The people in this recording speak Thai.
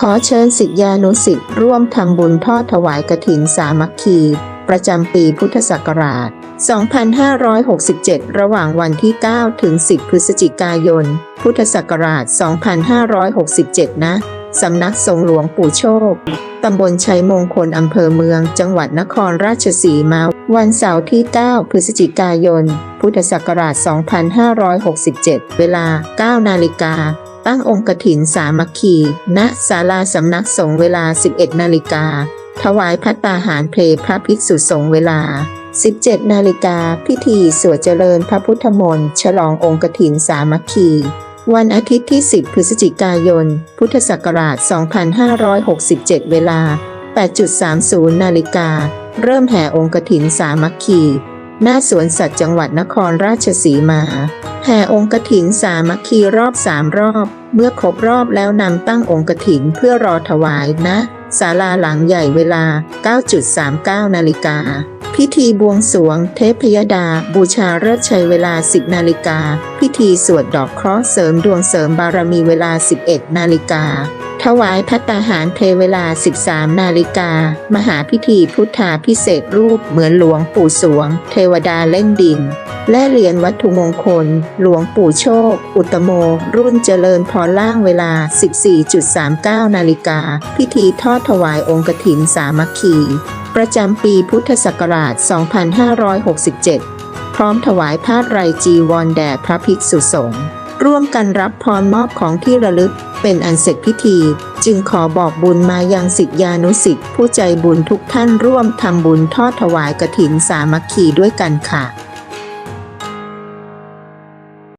ขอเชิญสิทธิานุสิทธิ์ร่วมทำบุญทอดถวายกฐินสามัคคี ประจำปีพุทธศักราช 2567 ระหว่างวันที่ 9 ถึง 10 พฤศจิกายน พุทธศักราช 2567 นะ สำนักสงหลวงปู่โชค ตำบลชัยมงคลอำเภอเมือง จังหวัดนครราชสีมา วันเสาร์ที่ 9 พฤศจิกายน พุทธศักราช 2567 เวลา 9 นาฬิกา ตั้งองค์กถินสามัคคี ณศาลาสำนักสงฆ์เวลา 11 นาฬิกา ถวายพัตตาหารเพลพระภิกษุสงฆ์เวลา 17 นาฬิกา พิธีสวดเจริญพระพุทธมนต์ฉลององค์กถินสามัคคี วันอาทิตย์ที่ 10 พฤศจิกายน พุทธศักราช 2567 เวลา 8.30 นาฬิกา เริ่มแห่องค์กถินสามัคคี หน้าสวนสัตว์จังหวัดนครราชสีมาแห่องค์กถินสามัคคีรอบสามรอบ เมื่อครบรอบแล้วนำตั้งองค์กถินเพื่อรอถวายนะศาลาหลังใหญ่เวลา 9.39 นาฬิกา พิธีบวงสรวง เทพยดา บูชาเลิกษ์ชัยเวลา 10 นาฬิกา พิธีสวดดอกเคราะห์เสริมดวงเสริมบารมีเวลา 11 นาฬิกา ถวายพัตตาหารเพเวลา 13 นาฬิกา มหาพิธีพุทธาพิเศษรูปเหมือนหลวงปู่สวง เทวดาเล่นดิน และเหรียญวัตถุมงคล หลวงปู่โชค อุตโม รุ่นเจริญพรล่างเวลา 14.39 นาฬิกา พิธีทอดถวายองค์กถินสามัคคี ประจำปีพุทธศักราช 2567 พร้อมถวายผ้าไรจีวรแด่พระภิกษุสงฆ์ ร่วมกันรับพรมอบของที่ระลึกเป็นอันเสร็จพิธี จึงขอบอกบุญมายังสิทธิานุสิทธิผู้ใจบุญทุกท่านร่วมทำบุญทอดถวายกระถินสามัคคีด้วยกันค่ะ